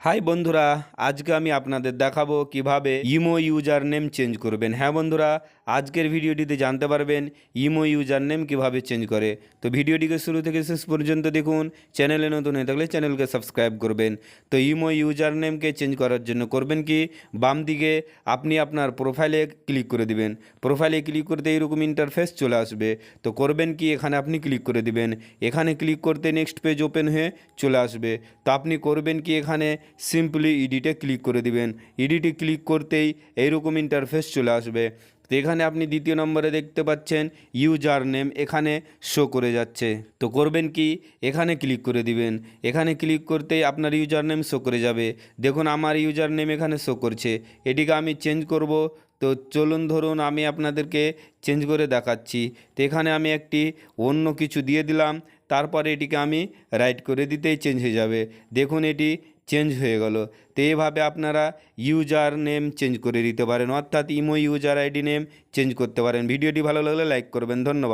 High বন্ধুরা, আজকে আমি আপনাদের দেখাবো কীভাবে ইমো ইউজার নেম চেঞ্জ করবেন। হ্যাঁ বন্ধুরা, আজকের ভিডিওটিতে জানতে পারবেন ইমো ইউজার নেম কীভাবে চেঞ্জ করে। তো ভিডিওটিকে শুরু থেকে শেষ পর্যন্ত দেখুন, চ্যানেলে নতুন হয়ে থাকলে চ্যানেলকে সাবস্ক্রাইব করবেন। তো ইমো ইউজার নেমকে চেঞ্জ করার জন্য করবেন কি? বাম দিকে আপনি আপনার প্রোফাইলে ক্লিক করে দিবেন। প্রোফাইলে ক্লিক করতে এইরকম ইন্টারফেস চলে আসবে। তো করবেন কি? এখানে আপনি ক্লিক করে দিবেন। এখানে ক্লিক করতে নেক্সট পেজ ওপেন হয়ে চলে আসবে। তো আপনি করবেন কি? এখানে সিম্পলি ইডিটে ক্লিক করে দিবেন। ইডিটে ক্লিক করতেই এইরকম ইন্টারফেস চলে আসবে। তো এখানে আপনি দ্বিতীয় নম্বরে দেখতে পাচ্ছেন ইউজার নেম এখানে শো করে যাচ্ছে। তো করবেন কি? এখানে ক্লিক করে দিবেন। এখানে ক্লিক করতেই আপনার ইউজার নেম শো করে যাবে। দেখুন আমার ইউজার নেম এখানে শো করছে। এটিকে আমি চেঞ্জ করব। তো চলুন ধরুন আমি আপনাদেরকে চেঞ্জ করে দেখাচ্ছি। তো এখানে আমি একটি অন্য কিছু দিয়ে দিলাম। তারপরে এটিকে আমি রাইট করে দিতেই চেঞ্জ হয়ে যাবে। দেখুন এটি চেঞ্জ হয়ে গেল। তো এইভাবে আপনারা ইউজার নেম চেঞ্জ করে দিতে পারেন। অর্থাৎ imo user ID name change করতে পারেন। ভিডিওটি ভালো লাগলে লাইক করবেন। ধন্যবাদ।